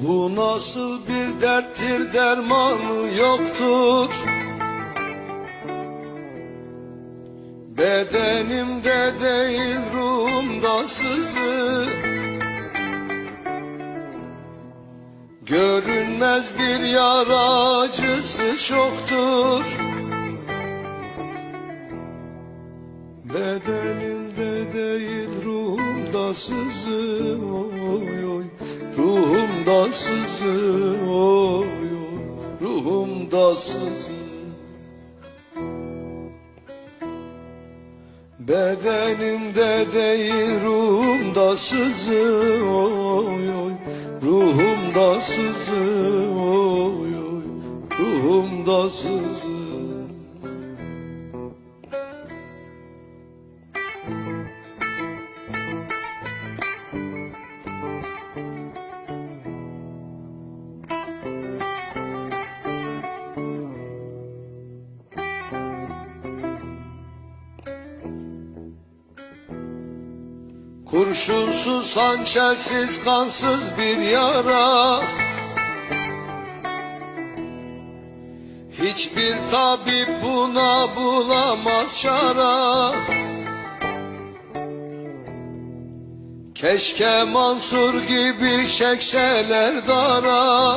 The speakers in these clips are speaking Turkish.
Bu nasıl bir derttir dermanı yoktur? Bedenimde değil ruhumda sızı Görünmez bir yara acısı çoktur. Bedenimde değil ruhumda sızı oy oy. Ruhumda sızı oy oy. Ruhumda sızı Bedenimde değil ruhumda sızı oy. Oy Ruhumda sızı oy oy Ruhumda sızı Kurşunsuz, hançersiz, kansız bir yara. Hiçbir tabip buna bulamaz şara Keşke Mansur gibi çekseler dara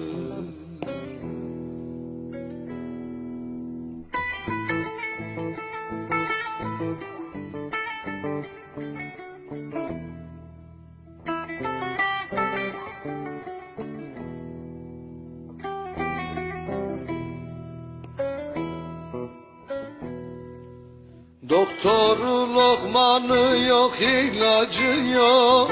Doktoru lokmanı yok ilacı yok.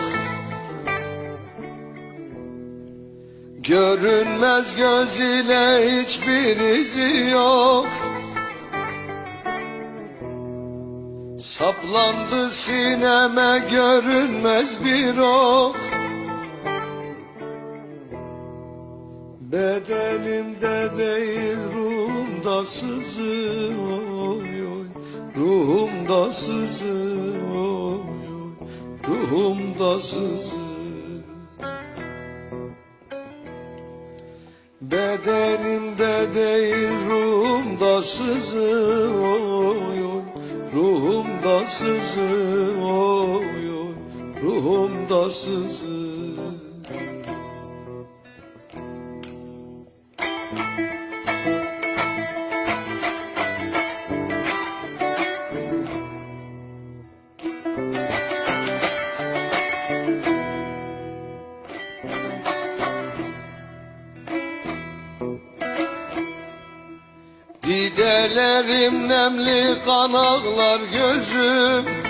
Görünmez göz ile hiçbir izi yok Saplandı sineme görünmez bir ok. Bedenimde değil ruhumda sızı oy oy. Ruhumda sızı oy oy. Ruhumda sızı. Bedenimde değil ruhumda sızı oy oy Ruhumda sızı oy oy. Ruhumda sızı Didelerim nemli kan ağlar gözüm